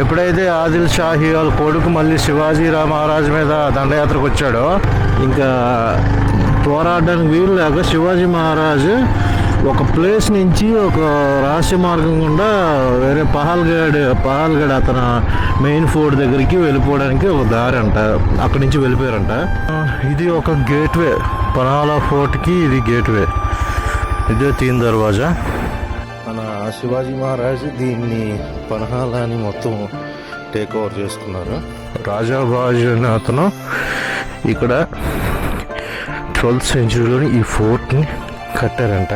ఎప్పుడైతే ఆదిల్ షాహి వాళ్ళ కొడుకు మళ్ళీ శివాజీ రా మహారాజ్ మీద దండయాత్రకు వచ్చాడో ఇంకా పోరాడడానికి వీలు లేక శివాజీ మహారాజు ఒక ప్లేస్ నుంచి ఒక రహస్య మార్గం గుండా వేరే పహల్గఢ్ పహల్గఢ్ అతను మెయిన్ ఫోర్ట్ దగ్గరికి వెళ్ళిపోవడానికి ఒక దారి అంట అక్కడి నుంచి వెళ్ళిపోయారంట. ఇది ఒక గేట్వే పనాలా ఫోర్ట్కి ఇది గేట్వే. ఇదే తీన్ దర్వాజా. శివాజీ మహారాజ్ దీన్ని పనహాలని మొత్తం టేక్ ఓవర్ చేసుకున్నారు. రాజాబాజ్ అనే అతను ఇక్కడ ట్వెల్త్ సెంచురీలోని ఈ ఫోర్ట్ని కట్టారంట.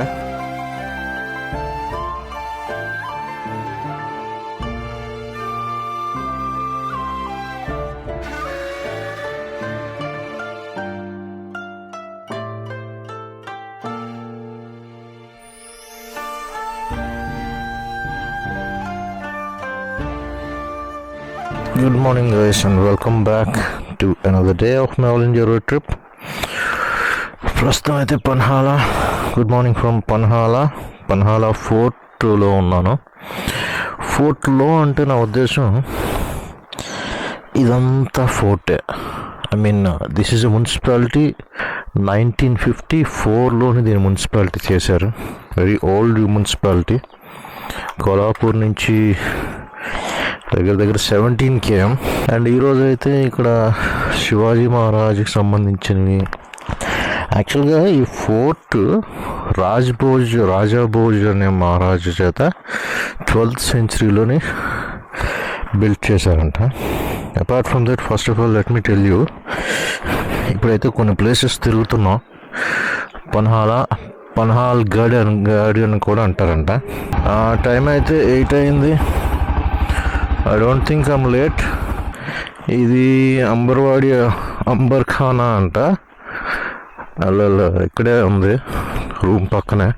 Good morning, guys, and welcome back to another day of my all India road trip. ప్రస్తుతం అయితే Panhala good morning from Panhala. Panhala ఫోర్ట్లో ఉన్నాను. ఫోర్ట్లో అంటే నా ఉద్దేశం ఇదంతా forte. I mean this is a municipality nineteen fifty ఫోర్లోని దీని మున్సిపాలిటీ చేశారు. వెరీ ఓల్డ్ మున్సిపాలిటీ కొలాపూర్ నుంచి దగ్గర దగ్గర సెవెంటీన్ కేఎం అండ్ ఈరోజు అయితే ఇక్కడ శివాజీ మహారాజుకి సంబంధించినవి. యాక్చువల్గా ఈ ఫోర్ట్ రాజ్ భోజ్ రాజా భోజ్ అనే మహారాజు చేత ట్వెల్త్ సెంచరీలోనే బిల్డ్ చేశారంట. Apart from that first of all let me tell you ఇప్పుడైతే కొన్ని ప్లేసెస్ తిరుగుతున్నాం. పన్హాలా పన్హాల్ గడ్ అని అని కూడా అంటారంట. ఆ టైం అయితే ఎయిట్ అయింది. I don't think I'm late ఇది అంబర్వాడి అంబర్ ఖానా అంట. అల్లల్లో ఇక్కడే ఉంది. రూమ్ పక్కనే.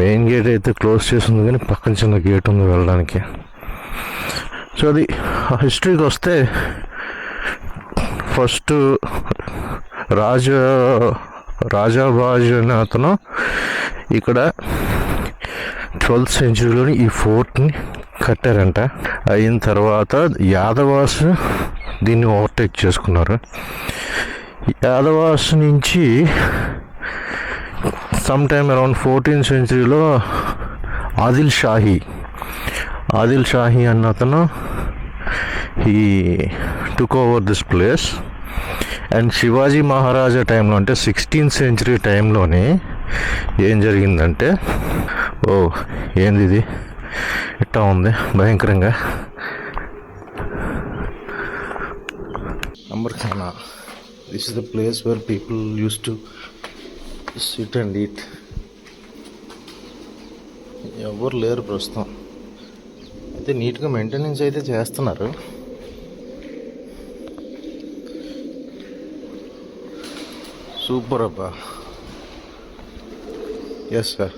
మెయిన్ గేట్ అయితే క్లోజ్ చేసింది కానీ పక్కన చిన్న గేట్ ఉంది వెళ్ళడానికి. సో అది హిస్టరీకి వస్తే ఫస్ట్ రాజా రాజాబాజ్ అనే అతను ఇక్కడ ట్వెల్త్ సెంచురీలోని ఈ ఫోర్ట్ని కట్టారంట. అయిన తర్వాత యాదవాస్ దీన్ని ఓవర్టేక్ చేసుకున్నారు. యాదవాస్ నుంచి సమ్ టైమ్ అరౌండ్ ఫోర్టీన్ సెంచురీలో ఆదిల్ షాహీ. ఆదిల్ షాహీ అన్న అతను ఈ took over this place. And Shivaji Maharaja టైంలో అంటే సిక్స్టీన్త్ సెంచరీ టైంలోనే ఏం జరిగిందంటే ఓ ఏంది ఇది ఇట్టా ఉంది? భయంకరంగా. Ambarkhana this is the place where people used to sit and eat ఎవరు లేరు ప్రస్తుతం. అయితే నీట్గా మెయింటెనెన్స్ అయితే చేస్తున్నారు. సూపర్ అబ్బా. ఎస్ సార్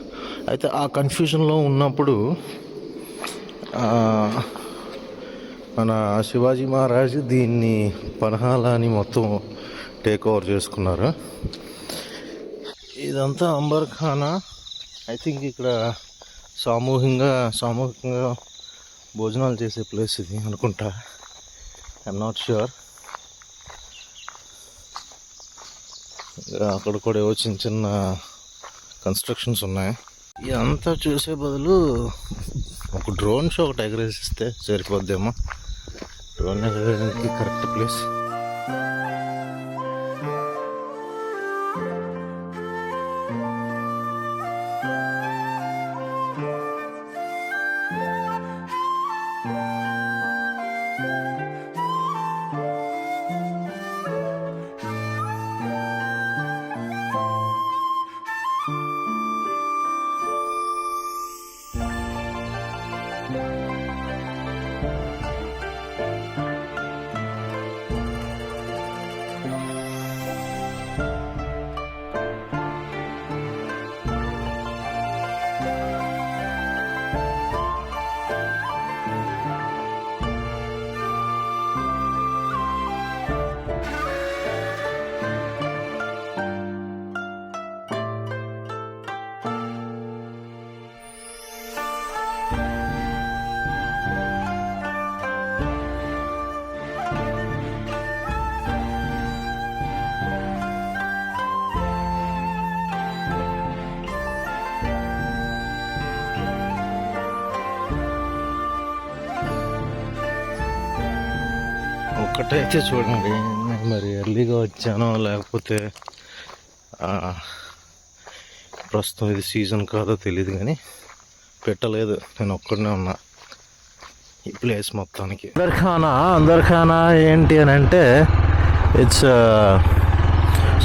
అయితే ఆ కన్ఫ్యూజన్లో ఉన్నప్పుడు మన శివాజీ మహారాజ్ దీన్ని పనహాలాని మొత్తం టేక్ ఓవర్ చేసుకున్నారు. ఇదంతా అంబర్ ఖానా. ఐ థింక్ ఇక్కడ సామూహికంగా సామూహికంగా భోజనాలు చేసే ప్లేస్ ఇది అనుకుంటా. ఐఎమ్ నాట్ ష్యూర్ అక్కడ కూడా ఏవో చిన్న చిన్న కన్స్ట్రక్షన్స్ ఉన్నాయి. ఇదంతా చూసే బదులు ఒక డ్రోన్ షో ఒకటి ఎగరేసిస్తే సరిపోద్దేమో. డ్రోన్ ఎగరేయడానికి కరెక్ట్ ప్లేస్. అయితే చూడండి. నేను మరి ఎర్లీగా వచ్చానో లేకపోతే ప్రస్తుతం ఇది సీజన్ కాదో తెలియదు కానీ పెట్టలేదు. నేను ఒక్కడనే ఉన్నా ఈ ప్లేస్ మొత్తానికి. అందరిఖానా అందరిఖానా ఏంటి అని అంటే ఇట్స్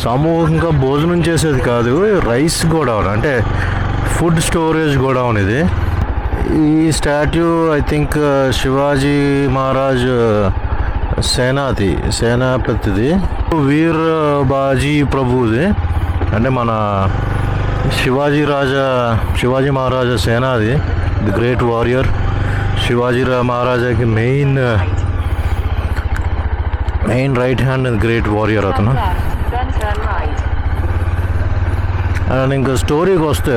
సమూహంగా భోజనం చేసేది కాదు రైస్ గోడౌన్ అంటే ఫుడ్ స్టోరేజ్ గోడౌన్ ఇది. ఈ statue I think Shivaji Maharaj సేనాది సేనాపతిది. వీర్ బాజీ ప్రభుది అంటే మన Shivaji Raja Shivaji Maharaja సేనాది. The great warrior. Shivaji మహారాజాకి main main right hand great warrior అతను. అండ్ ఇంకా స్టోరీకి వస్తే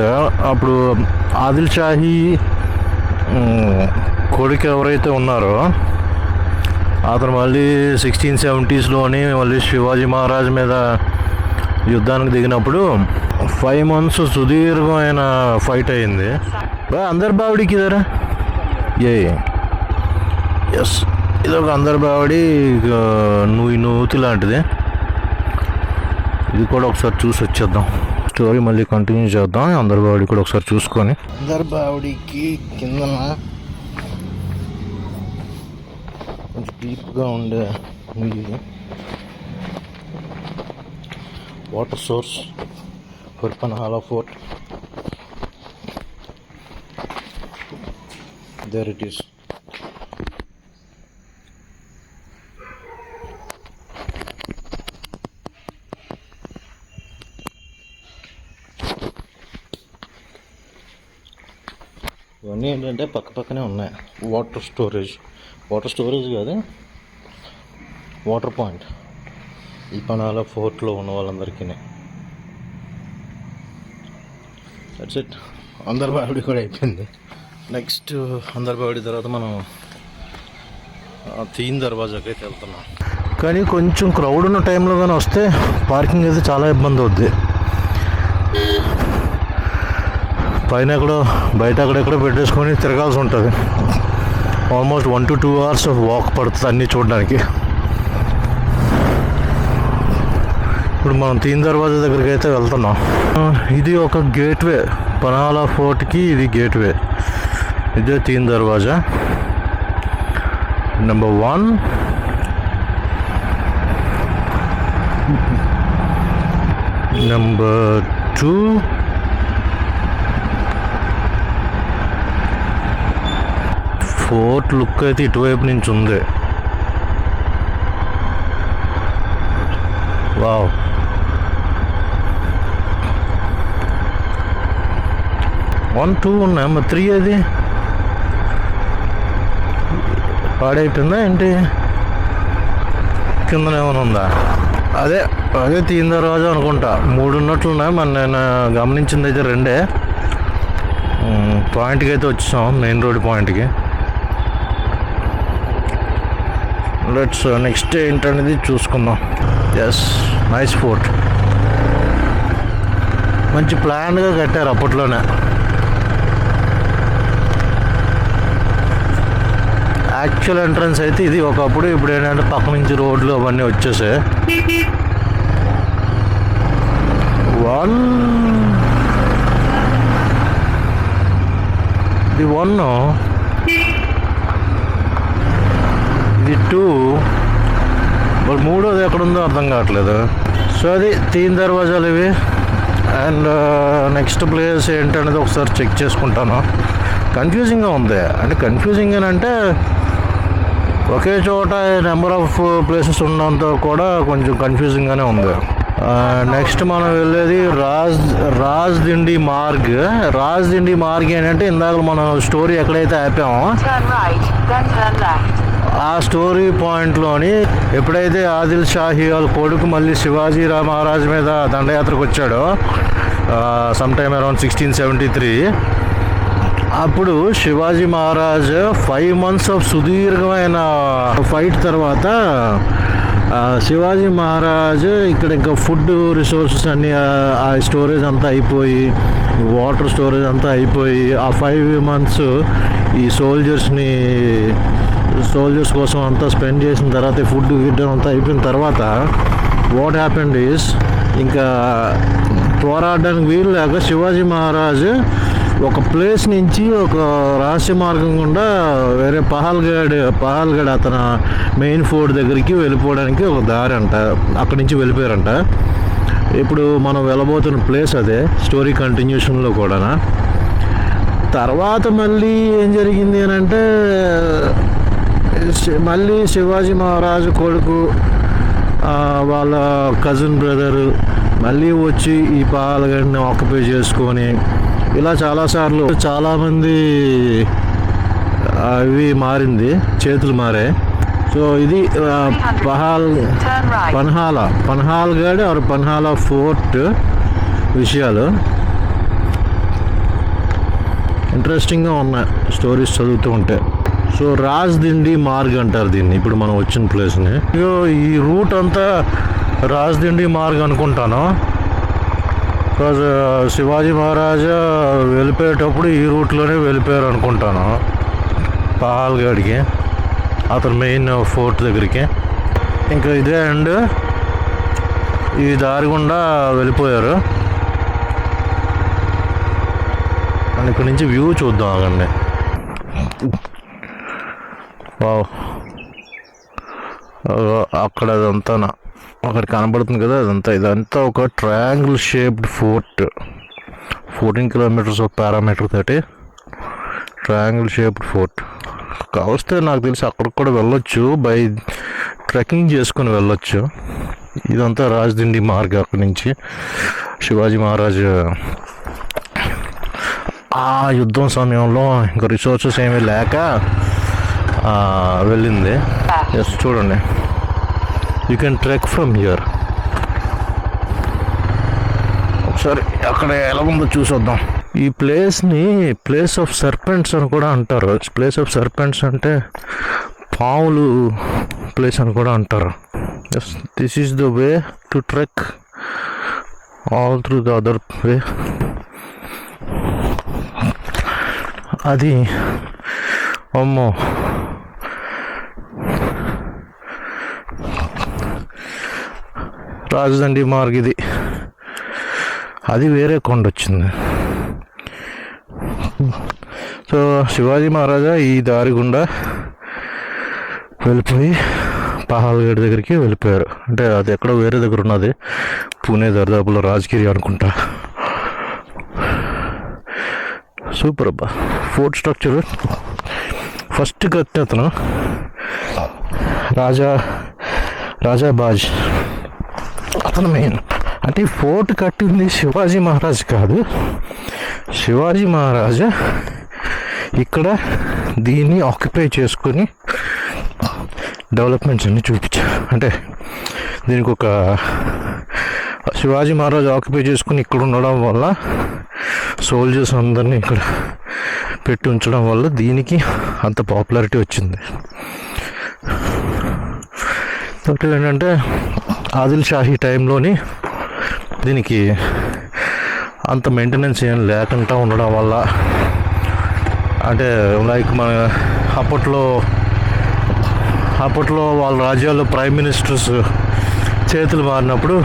అప్పుడు ఆదిల్ షాహీ కొడుకు ఎవరైతే ఉన్నారో అతను మళ్ళీ సిక్స్టీన్ సెవెంటీస్లోని మళ్ళీ శివాజీ మహారాజ్ మీద యుద్ధానికి దిగినప్పుడు ఫైవ్ మంత్స్ సుదీర్ఘమైన ఫైట్ అయింది. అందరు అందరి బావిడికి ఇదరా? ఏ ఎస్ ఇది ఒక అందరి బావిడి నువ్వు నూతి లాంటిది. ఇది కూడా ఒకసారి చూసి వచ్చేద్దాం. స్టోరీ మళ్ళీ కంటిన్యూ చేద్దాం. అందరి బావిడి కూడా ఒకసారి చూసుకొని. అందరి బావిడికి కిందన డీప్గా ఉండే ఇది. Water source for Panhala fort there it is ఇవన్నీ ఏంటంటే పక్క పక్కనే ఉన్నాయి. వాటర్ స్టోరేజ్ వాటర్ స్టోరేజ్ కాదు. Water point. ఈ పనాల ఫోర్ట్లో ఉన్న వాళ్ళందరికీ దట్స్ ఇట్ అందరి బావిడి కూడా అయిపోయింది. నెక్స్ట్ అందరి బావిడి తర్వాత మనం తీన్ దర్వాజాకి అయితే వెళ్తున్నాం. కానీ కొంచెం క్రౌడ్ ఉన్న టైంలో కానీ వస్తే పార్కింగ్ అయితే చాలా ఇబ్బంది అవుద్ది. పైన ఎక్కడో బయట అక్కడెక్కడో పెట్టేసుకొని తిరగాల్సి ఉంటుంది. Almost one to two hours walk పడుతుంది అన్నీ చూడడానికి. ఇప్పుడు మనం తీన్ దర్వాజా దగ్గరికి అయితే వెళ్తున్నాం. ఇది ఒక గేట్వే. పనాలా ఫోర్ట్కి ఇది గేట్వే. ఇదే Teen Darwaza. Number one number two fort look అయితే ఇటువైపు నుంచి ఉంది. వావ్. వన్ టూ ఉన్నాయి. మరి త్రీ అది పాడైపోయిందా ఏంటి? కింద ఏమైనా ఉందా? అదే అదే తీన్ రోజు అనుకుంటా. మూడు ఉన్నట్లున్నాయి మరి నేను గమనించింది అయితే రెండే. పాయింట్కి అయితే వచ్చాం. మెయిన్ రోడ్ పాయింట్కి. లెట్స్ నెక్స్ట్ ఏంటనేది చూసుకుందాం. ఎస్ నైస్ ఫోర్ట్ మంచి ప్లాన్గా కట్టారు అప్పట్లోనే. యాక్చువల్ ఎంట్రన్స్ అయితే ఇది ఒకప్పుడు ఇప్పుడు ఏంటంటే పక్క నుంచి రోడ్లు అవన్నీ వచ్చేసాయి. వన్ ది వన్ ఇది టూ. మరి మూడోది ఎక్కడుందో అర్థం కావట్లేదు. సో అది తీన్ దర్వాజాలు ఇవి. అండ్ నెక్స్ట్ ప్లేస్ ఏంటనేది ఒకసారి చెక్ చేసుకుంటాను. కన్ఫ్యూజింగ్గా ఉంది. అంటే కన్ఫ్యూజింగ్ అని అంటే ఒకే చోట నెంబర్ ఆఫ్ ప్లేసెస్ ఉండడంతో కూడా కొంచెం కన్ఫ్యూజింగ్గానే ఉంది. నెక్స్ట్ మనం వెళ్ళేది రాజ్ రాజ్ దిండి మార్గ్. రాజ్ దిండి మార్గ్ ఏంటంటే ఇందాక మనం స్టోరీ ఎక్కడైతే ఆపామో ఆ స్టోరీ పాయింట్లోని ఎప్పుడైతే ఆదిల్ షాహీ వాళ్ళ కొడుకు మళ్ళీ శివాజీ మహారాజ్ మీద దండయాత్రకు వచ్చాడో some time around sixteen seventy three అప్పుడు Shivaji Maharaj five months of సుదీర్ఘమైన ఫైట్ తర్వాత శివాజీ మహారాజ్ ఇక్కడ ఇంకా ఫుడ్ రిసోర్సెస్ అన్ని ఆ- స్టోరేజ్ అంతా అయిపోయి వాటర్ స్టోరేజ్ అంతా అయిపోయి ఆ ఫైవ్ మంత్స్ ఈ సోల్జర్స్ని సోల్జర్స్ కోసం అంతా స్పెండ్ చేసిన తర్వాత ఫుడ్ గిడ్డం అంతా అయిపోయిన తర్వాత వాట్ హ్యాపెండ్ ఈస్ ఇంకా పోరాడడానికి వీలు లేక శివాజీ మహారాజ్ ఒక ప్లేస్ నుంచి ఒక రహస్య మార్గం గుండా వేరే పహల్గఢ్ పహల్గఢ్ అతను మెయిన్ ఫోర్ట్ దగ్గరికి వెళ్ళిపోవడానికి ఒక దారి అంట. అక్కడి నుంచి వెళ్ళిపోయారంట. ఇప్పుడు మనం వెళ్ళబోతున్న ప్లేస్ అదే స్టోరీ కంటిన్యూషన్లో కూడా తర్వాత మళ్ళీ ఏం జరిగింది అని అంటే మళ్ళీ శివాజీ మహారాజు కొడుకు వాళ్ళ కజిన్ బ్రదరు మళ్ళీ వచ్చి ఈ పాలగడ్ని ఆక్యుపై చేసుకొని ఇలా చాలాసార్లు చాలామంది అవి మారింది చేతులు మారే. సో ఇది పహాల్ Turn Panhal Panhala Panhalgad or Panhala fort విషయాలు. ఇంట్రెస్టింగ్గా ఉన్నాయి స్టోరీస్ చదువుతూ ఉంటే. సో రాజ్ దిండి మార్గ్ అంటారు దీన్ని ఇప్పుడు మనం వచ్చిన ప్లేస్ని. ఇగో ఈ రూట్ అంతా రాజ్ దిండి మార్గ్ అనుకుంటాను. శివాజీ మహారాజా వెళ్ళిపోయేటప్పుడు ఈ రూట్లోనే వెళ్ళిపోయారు అనుకుంటాను. పహాల్గఢ్కి అతను మెయిన్ ఫోర్ట్ దగ్గరికి. ఇంకా ఇదే అండ్ ఈ దారి గుండా వెళ్ళిపోయారు. అండ్ ఇక్కడ నుంచి వ్యూ చూద్దాం ఆగండి. వావ్. అక్కడ అదంతానా అక్కడ కనబడుతుంది కదా అదంతా. ఇదంతా ఒక triangle shaped fort fourteen kilometres of parameter తోటి ట్రయాంగిల్ షేప్డ్ ఫోర్ట్ కావస్తే నాకు తెలిసి అక్కడికి కూడా వెళ్ళొచ్చు. బై ట్రెక్కింగ్ చేసుకొని వెళ్ళొచ్చు. ఇదంతా రాజదిండి మార్గం అక్కడి నుంచి. శివాజీ మహారాజ్ ఆ యుద్ధం సమయంలో ఇంకా రిసోర్సెస్ ఏమీ లేక వెళ్ళింది. ఎస్ చూడండి. You can trek from here ఒకసారి అక్కడ ఎలా ఉందో చూసొద్దాం ఈ ప్లేస్ని ప్లేస్ ఆఫ్ సర్పెంట్స్ అని కూడా అంటారు. ప్లేస్ ఆఫ్ సర్పెంట్స్ అంటే పాములు ప్లేస్ అని కూడా అంటారు. This is the way to trek all through the other way అది అమ్మో. రాజదండి మార్గ్ ఇది. అది వేరే కొండ వచ్చింది. సో శివాజీ మహారాజా ఈ దారి గుండా వెళ్ళిపోయి పహాల్గఢ్ దగ్గరికి వెళ్ళిపోయారు. అంటే అది ఎక్కడో వేరే దగ్గర ఉన్నది. పూణే దర్దాపులో రాజగిరి అనుకుంటా. సూపర్ అబ్బా. Fort structure. ఫస్ట్ కట్టిన అతను. రాజా రాజా బాజ్. అతను మెయిన్. అంటే ఫోర్ట్ కట్టింది శివాజీ మహారాజ్ కాదు. శివాజీ మహారాజా ఇక్కడ దీన్ని ఆక్యుపై చేసుకొని డెవలప్మెంట్స్ అన్ని చూపించారు అంటే దీనికి ఒక శివాజీ మహారాజ్ ఆక్యుపై చేసుకుని ఇక్కడ ఉండడం వల్ల సోల్జర్స్ అందరినీ ఇక్కడ పెట్టి ఉంచడం వల్ల దీనికి అంత పాపులారిటీ వచ్చింది. ఒకటి ఏంటంటే ఆదిల్ షాహీ టైంలోని దీనికి అంత మెయింటెనెన్స్ ఏం లేకుండా ఉండడం వల్ల అంటే లైక్ మన అప్పట్లో అప్పట్లో వాళ్ళ రాజ్యాల్లో ప్రైమ్ మినిస్టర్స్ చేతులు మారినప్పుడు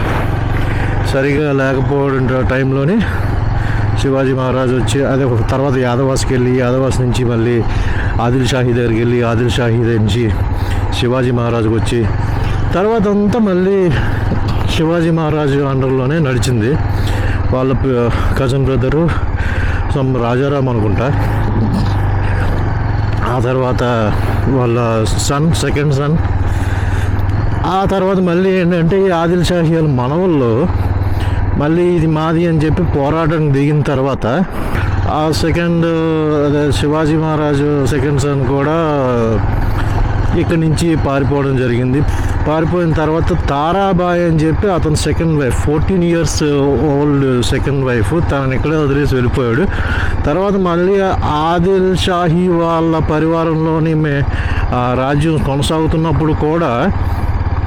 సరిగా లేకపోవడం టైంలోని శివాజీ మహారాజు వచ్చి అదే ఒక తర్వాత యాదవాస్కి వెళ్ళి యాదవాస్ నుంచి మళ్ళీ ఆదిల్ షాహీ దగ్గరికి వెళ్ళి ఆదిల్ షాహీ దగ్గర నుంచి శివాజీ మహారాజుకి వచ్చి తర్వాత అంతా మళ్ళీ శివాజీ మహారాజు అండర్లోనే నడిచింది. వాళ్ళ కజన్ బ్రదరు సమ్ రాజారాం అనుకుంటా. ఆ తర్వాత వాళ్ళ సన్ సెకండ్ సన్ ఆ తర్వాత మళ్ళీ ఏంటంటే ఈ ఆదిల్ షాహీ వాళ్ళ మనవల్లో మళ్ళీ ఇది మాది అని చెప్పి పోరాటం దిగిన తర్వాత ఆ సెకండ్ అదే శివాజీ మహారాజు సెకండ్ సన్ కూడా ఇక్కడి నుంచి పారిపోవడం జరిగింది. పారిపోయిన తర్వాత తారాబాయ్ అని చెప్పి అతను second wife fourteen years old second wife తనని ఇక్కడే వదిలేసి వెళ్ళిపోయాడు. తర్వాత మళ్ళీ ఆదిల్ షాహీ వాళ్ళ పరివారంలోని మే రాజ్యం కొనసాగుతున్నప్పుడు కూడా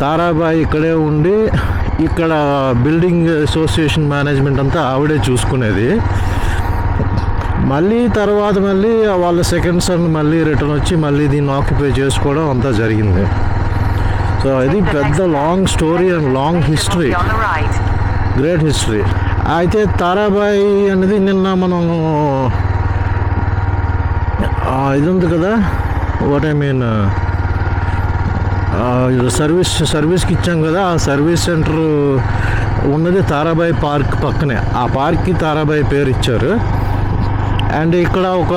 తారాబాయి ఇక్కడే ఉండి ఇక్కడ బిల్డింగ్ అసోసియేషన్ మేనేజ్మెంట్ అంతా ఆవిడే చూసుకునేది. మళ్ళీ తర్వాత మళ్ళీ వాళ్ళ సెకండ్ సన్ మళ్ళీ రిటర్న్ వచ్చి మళ్ళీ దీన్ని ఆక్యుపై చేసుకోవడం అంతా జరిగింది. సో ఇది పెద్ద long story and long history. Great history అయితే తారాబాయి అనేది నిన్న మనం ఇది ఉంది కదా? వాట్ ఐ మీన్ సర్వీస్ సర్వీస్కి ఇచ్చాం కదా ఆ సర్వీస్ సెంటర్ ఉన్నది తారాబాయి పార్క్ పక్కనే. ఆ పార్క్కి తారాబాయి పేరు ఇచ్చారు. అండ్ ఇక్కడ ఒక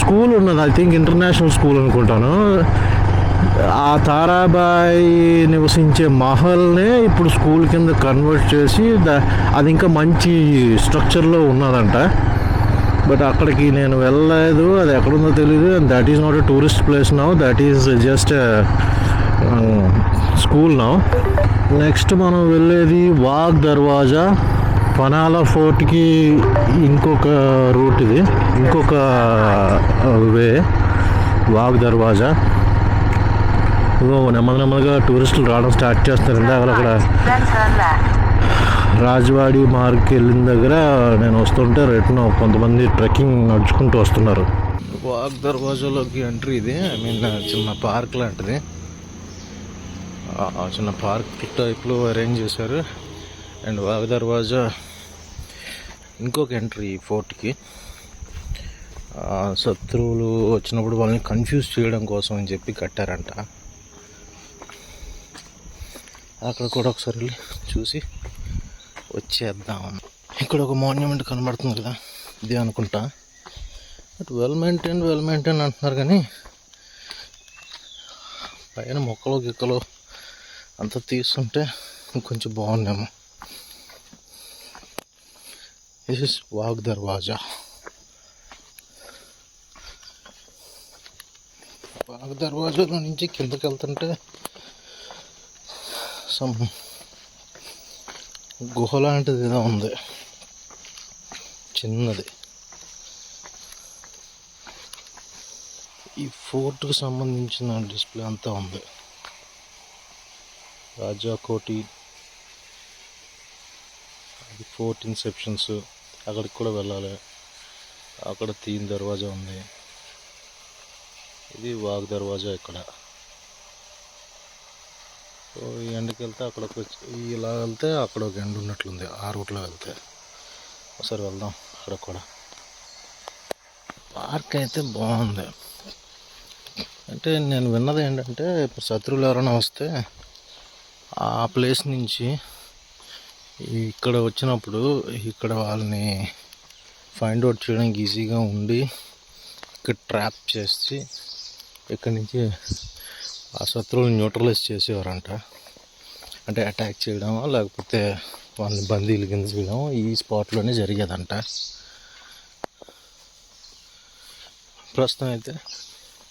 స్కూల్ ఉన్నది ఐ థింక్ ఇంటర్నేషనల్ స్కూల్ అనుకుంటాను. ఆ తారాబాయి నివసించే మహల్నే ఇప్పుడు స్కూల్ కింద కన్వర్ట్ చేసి అది ఇంకా మంచి స్ట్రక్చర్లో ఉన్నదంట. బట్ అక్కడికి నేను వెళ్ళలేదు అది ఎక్కడుందో తెలియదు and that is not a tourist place now that is just school now next మనం వెళ్ళేది వాగ్ దర్వాజా. పనాలా ఫోర్ట్కి ఇంకొక రూట్ ఇది. ఇంకొక uh, వే వాగ్ దర్వాజా. ఇగో నెమ్మది నెమ్మదిగా టూరిస్టులు రావడం స్టార్ట్ చేస్తారు. ఇందాక అక్కడ రాజవాడి మార్గ్కి వెళ్ళిన దగ్గర నేను వస్తుంటే రిటర్న్ కొంతమంది ట్రెక్కింగ్ నడుచుకుంటూ వస్తున్నారు. వాక్ దర్వాజాలోకి ఎంట్రీ ఇది. ఐ మీన్ చిన్న పార్క్ లాంటిది. ఆ, చిన్న పార్క్ టైప్లో అరేంజ్ చేశారు. అండ్ వాగ్ దర్వాజా ఇంకొక ఎంట్రీ ఫోర్ట్కి. శత్రువులు వచ్చినప్పుడు వాళ్ళని కన్ఫ్యూజ్ చేయడం కోసం అని చెప్పి కట్టారంట. అక్కడ కూడా ఒకసారి వెళ్ళి చూసి వచ్చేద్దాం. ఇక్కడ ఒక మాన్యుమెంట్ కనబడుతుంది కదా ఇది అనుకుంటా. But well maintain well maintain అంటున్నారు కానీ పైన మొక్కలు గిక్కలు అంతా తీస్తుంటే ఇంకొంచెం బాగుందేమో దిస్ ఇస్ వాగ్ దర్వాజా. వాగ్ దర్వాజాలో నుంచి కిందకి వెళ్తుంటే సమ్ గుహ లాంటిది ఏదో ఉంది. చిన్నది. ఈ ఫోర్ట్కి సంబంధించిన డిస్ప్లే అంతా ఉంది. రాజా కోటి అది ఫోర్ట్ ఇన్సెప్షన్స్ అక్కడికి కూడా వెళ్ళాలి. అక్కడ తీన్ దర్వాజా ఉంది. ఇది వాగ్ దర్వాజా ఇక్కడ. సో ఈ ఎండకి వెళ్తే అక్కడికి వచ్చి ఇలా వెళ్తే అక్కడ ఒక ఎండ ఉన్నట్లుంది. ఆ రూట్లో వెళ్తే. ఒకసారి వెళ్దాం అక్కడ కూడా. పార్క్ అయితే బాగుంది. అంటే నేను విన్నది ఏంటంటే ఇప్పుడు శత్రువులు ఎవరైనా వస్తే ఆ ప్లేస్ నుంచి ఇక్కడ వచ్చినప్పుడు ఇక్కడ వాళ్ళని ఫైండ్ అవుట్ చేయడానికి ఈజీగా ఉండి ఇక్కడ ట్రాప్ చేసి ఇక్కడి నుంచి ఆ శత్రువులు న్యూట్రలైజ్ చేసేవారంట. అంటే అటాక్ చేయడమా లేకపోతే వాళ్ళని బందీలు కింద చేయడం ఈ స్పాట్లోనే జరిగేదంట. ప్రస్తుతం అయితే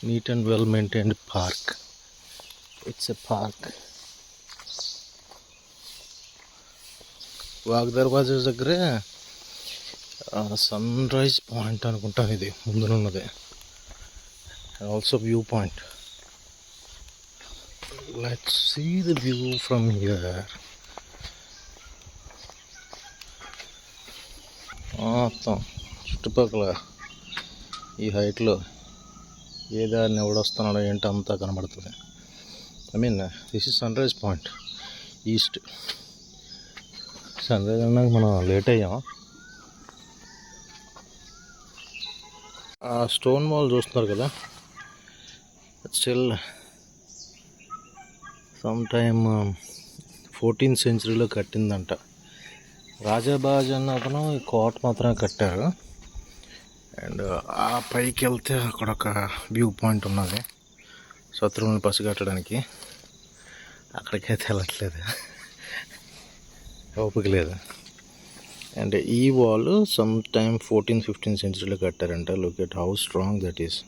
neat and well maintained park it's a park Wagh Darwaza దగ్గరే సన్ రైజ్ పాయింట్ అనుకుంటాను ఇది. ముందునున్నది. Also view point let's see the view from here. మొత్తం చుట్టుపక్కల ఈ హైట్లో ఏ దారిని ఎవడొస్తున్నాడో ఏంటో అంతా కనబడుతుంది. I mean this is sun rise point east sun rise అన్నాక మనం లేట్ అయ్యాం. ఆ స్టోన్ వాల్ చూస్తున్నారు కదా? స్టిల్ సమ్ టైమ్ ఫోర్టీన్త్ సెంచరీలో కట్టిందంట. రాజాబాజ్ అన్న అతను ఈ కోట మాత్రమే కట్టారు అండ్ ఆ పైకి వెళ్తే అక్కడ ఒక వ్యూ పాయింట్ ఉన్నది. శత్రువులను పసిగట్టడానికి. అక్కడికైతే వెళ్ళట్లేదు. ఓపిక లేదు. అండ్ ఈ wall some time fourteen fifteen సెంచరీలో కట్టారంట. Look at how strong that is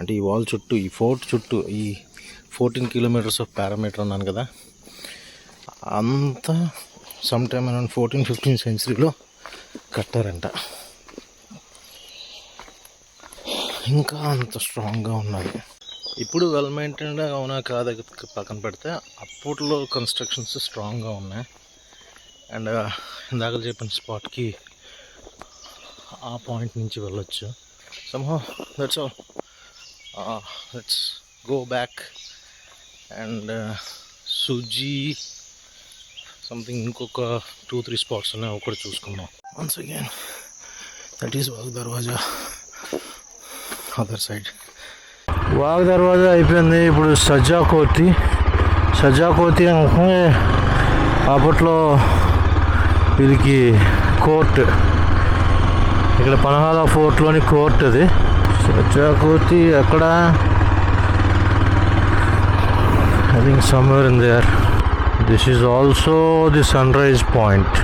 అంటే ఈ వాల్ చుట్టూ ఈ ఫోర్ట్ చుట్టూ ఈ ఫోర్టీన్ కిలోమీటర్స్ ఆఫ్ పారామీటర్ అన్నాను కదా. అంతా some time around fourteen fifteen సెంచరీలో కట్టారంట. ఇంకా అంత స్ట్రాంగ్గా ఉన్నది ఇప్పుడు వెల్ మెయింటైన్డ్ అవునా కాదా పక్కన పెడితే అప్పట్లో కన్స్ట్రక్షన్స్ స్ట్రాంగ్గా ఉన్నాయి. అండ్ ఇందాక చెప్పిన స్పాట్కి ఆ పాయింట్ నుంచి వెళ్ళొచ్చు. Somehow that's all let's go back and Suji something ఇంకొక టూ త్రీ స్పాట్స్ ఉన్నాయి ఒకటి చూసుకున్నాం వన్స్ అగైన్ దట్ ఈస్ వాగ్ దర్వాజా అదర్ సైడ్ వాగ్ దర్వాజా అయిపోయింది. ఇప్పుడు సజ్జా కోతి సజ్జా కోతి అంటే అప్పట్లో వీరికి కోర్ట్ ఇక్కడ పనహాల ఫోర్ట్లోని కోర్ట్ అది. సజ్జా కోతి ఎక్కడ? I think somewhere in there this is also the sunrise point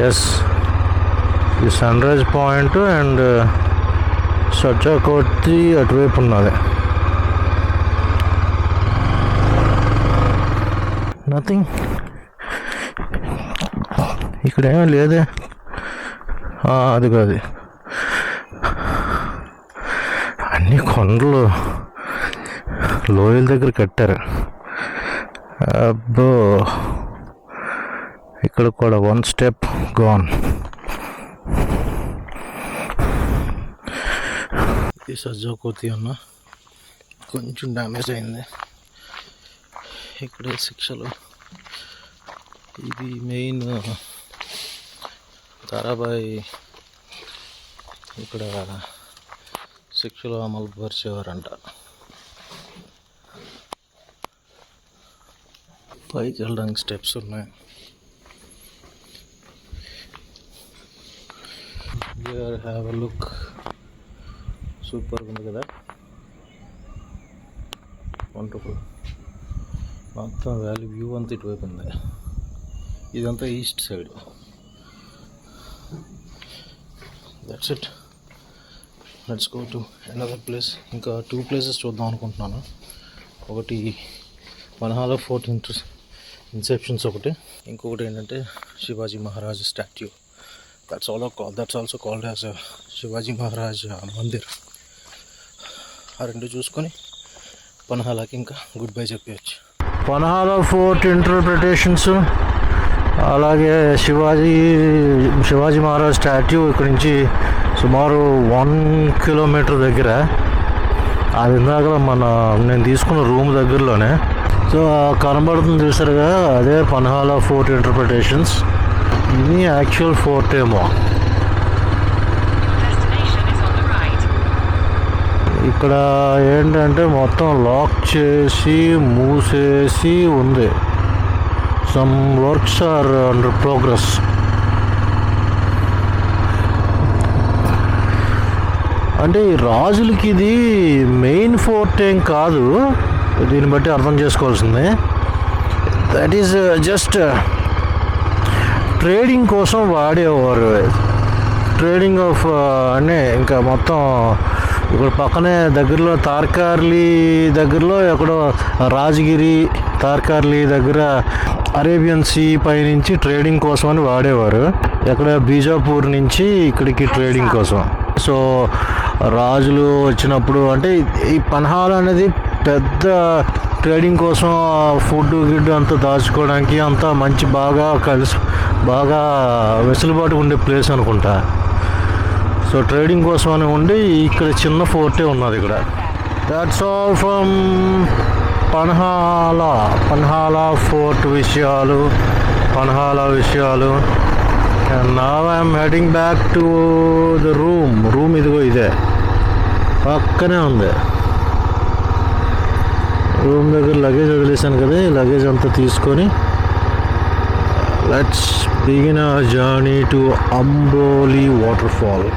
S E sunrise point and సజ్జా కోతి అటువైపు ఉన్నది నథింగ్ ఇక్కడ ఏమీ లేదే ఆ, అది కాదు కొండలు లోయల దగ్గర కట్టారు. అబ్బో! ఇక్కడ కూడా వన్ స్టెప్ గోన్ ఇది సజ్జా కోతి అన్న కొంచెం డ్యామేజ్ అయింది. ఇక్కడ శిక్షలు. ఇది మెయిన్ తారాబాయి ఇక్కడ శిక్షలు అమలు పరిచేవారంట. పైకి వెళ్ళడానికి స్టెప్స్ ఉన్నాయి. హ్యావ్ అ లుక్ సూపర్గా ఉంది కదా. వండర్ఫుల్ మొత్తం వ్యాలీ వ్యూ అంతా ఇటువైపు ఉంది. ఇదంతా east side that's it let's go to another place ఇంకా టూ ప్లేసెస్ చూద్దాం అనుకుంటున్నాను. ఒకటి వనహాల ఫోర్ట్ ఇంటర్ ఇన్సెప్షన్స్ ఒకటి. ఇంకొకటి ఏంటంటే Shivaji Maharaj statue that's all that's also called as Shivaji Maharaj Mandir. ఆ రెండు చూసుకొని పనహాలకి ఇంకా గుడ్ బై చెప్పవచ్చు పనహాల ఫోర్ట్ ఇంటర్ప్రిటేషన్స్ అలాగే శివాజీ శివాజీ మహారాజ్ స్టాట్యూ ఇక్కడి నుంచి సుమారు వన్ కిలోమీటర్ దగ్గర. అది ఇందాక మన నేను తీసుకున్న రూమ్ దగ్గరలోనే. సో కనబడుతుంది చూసారుగా అదే పన్హాల ఫోర్ట్ ఇంటర్ప్రిటేషన్స్. ఇది యాక్చువల్ ఫోర్ట్ ఏమో. ఇక్కడ ఏంటంటే మొత్తం లాక్ చేసి మూసేసి ఉంది. Some works are under progress అంటే ఈ రాజులకి ఇది మెయిన్ ఫోర్ట్ ఏం కాదు. దీన్ని బట్టి అర్థం చేసుకోవాల్సింది. దట్ ఈస్ జస్ట్ ట్రేడింగ్ కోసం వాడేవారు. ట్రేడింగ్ ఆఫ్ uh, అనే ఇంకా మొత్తం ఇప్పుడు పక్కనే దగ్గరలో తార్కార్లీ దగ్గరలో ఎక్కడో రాజగిరి తార్కార్లీ దగ్గర అరేబియన్ సీ పైనుంచి ట్రేడింగ్ కోసం అని వాడేవారు. ఎక్కడ బీజాపూర్ నుంచి ఇక్కడికి ట్రేడింగ్ కోసం. సో రాజులు వచ్చినప్పుడు అంటే ఈ పన్హాల్ అనేది పెద్ద ట్రేడింగ్ కోసం ఫుడ్ గిడ్ అంతా దాచుకోవడానికి అంతా మంచి బాగా కలిసి బాగా వెసులుబాటు ఉండే ప్లేస్ అనుకుంటా. సో ట్రేడింగ్ కోసం అని ఉండి ఇక్కడ చిన్న ఫోర్టే ఉన్నది ఇక్కడ. That's all from Panhala Panhala fort విషయాలు పన్హాల విషయాలు. And now I'm heading back to the room room ఇదిగో ఇదే. పక్కనే ఉంది. రూమ్ దగ్గర లగేజ్ వదిలేసాను కదా ఈ లగేజ్ అంతా తీసుకొని let's begin a journey to Amboli waterfall